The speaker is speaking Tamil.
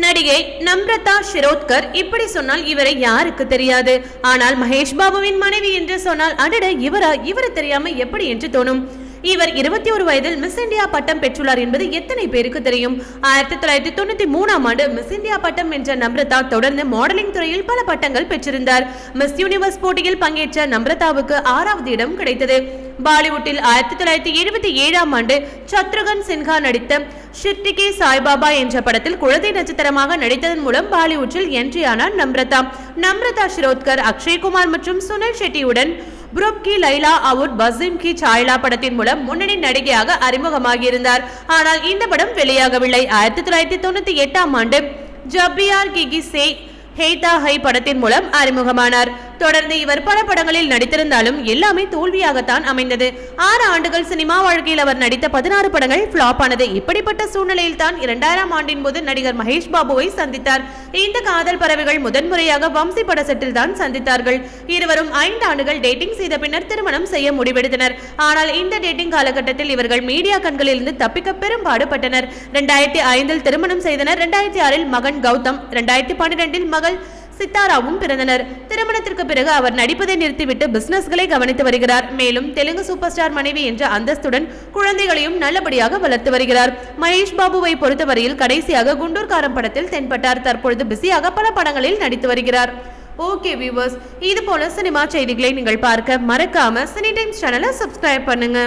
நடிகை நம்ரதா ஷிரோத்கர் இப்படி சொன்னால் இவரை யாருக்கு தெரியாது? ஆனால் மகேஷ் பாபுவின் மனைவி என்று சொன்னால் அடட இவரா? இவரு தெரியாம எப்படி என்று தோணும்? இவர் இருபத்தி ஒரு வயதில் மிஸ் இந்தியா பட்டம் பெற்றுள்ளார் என்பது எத்தனை பேருக்கு தெரியும்? ஆயிரத்தி தொள்ளாயிரத்தி தொண்ணூத்தி மூணாம் ஆண்டு மிஸ் இந்தியா பட்டம் வென்ற நம்ரதா தொடர்ந்து மாடலிங் துறையில் பல பட்டங்கள் பெற்றிருந்தார். மிஸ் யூனிவர்ஸ் போட்டியில் பங்கேற்ற நம்ரதாவுக்கு ஆறாவது இடம் கிடைத்தது. பாலிவுட்டில் ஆயிரத்தி தொள்ளாயிரத்தி எழுபத்தி ஏழாம் ஆண்டு சத்ருகன் சின்ஹா நடித்த ஷிர்டிகே சாய்பாபா என்ற படத்தில் குழந்தை நட்சத்திரமாக நடித்ததன் மூலம் பாலிவுட்டில் என்ட்ரி ஆனார் நம்ரதா. நம்ரதா ஷிரோத்கர் அக்ஷய்குமார் மற்றும் சுனில் ஷெட்டியுடன் புரப் கி லைலா அவுட் பசிம் கி சாய்லா படத்தின் மூலம் முன்னணி நடிகையாக அறிமுகமாகியிருந்தார். ஆனால் இந்த படம் வெளியாகவில்லை. ஆயிரத்தி தொள்ளாயிரத்தி தொண்ணூத்தி எட்டாம் ஆண்டு ஜப்பியார் கிகி சே ஹேதா ஹை படத்தின் மூலம் அறிமுகமானார். தொடர்ந்து இவர் பல படங்களில் நடித்திருந்தாலும் எல்லாமே தோல்வியாகத்தான் அமைந்தது. ஆறு ஆண்டுகள் சினிமா வாழ்க்கையில் அவர் நடித்த பதினாறு படங்கள் ஃபிளாப் ஆனது. இப்படிப்பட்ட சூழ்நிலையில் தான் இரண்டாயிரம் ஆண்டின் போது நடிகர் மகேஷ் பாபுவை சந்தித்தார். இந்த காதல் பறவைகள் முதன்முறையாக வம்சி பட செட்டில் தான் சந்தித்தார்கள். இருவரும் ஐந்து ஆண்டுகள் டேட்டிங் செய்த பின்னர் திருமணம் செய்ய முடிவெடுத்தனர். ஆனால் இந்த டேட்டிங் காலகட்டத்தில் இவர்கள் மீடியா கண்களில் இருந்து தப்பிக்க பெரும் பாடுபட்டனர். இரண்டாயிரத்தி ஐந்தில் திருமணம் செய்தனர். இரண்டாயிரத்தி ஆறில் மகன் கௌதம். இரண்டாயிரத்தி பன்னிரெண்டில் மகள் சித்தாராவும் பிறந்தனர். திருமணத்திற்கு பிறகு அவர் நடிப்பதை நிறுத்திவிட்டு பிசினஸ்களை கவனித்து வருகிறார். மேலும் தெலுங்கு சூப்பர் ஸ்டார் மனைவி என்ற அந்தஸ்துடன் குழந்தைகளையும் நல்லபடியாக வளர்த்து வருகிறார். மகேஷ் பாபுவை பொறுத்தவரையில் கடைசியாக குண்டூர்காரம் படத்தில் தென்பட்டார். தற்பொழுது பிஸியாக பல படங்களில் நடித்து வருகிறார். ஓகே வியூவர்ஸ் இது போல சினிமா செய்திகளை நீங்கள் பார்க்க மறக்காம சினி டைம்ஸ் சேனலை சப்ஸ்கிரைப் பண்ணுங்க.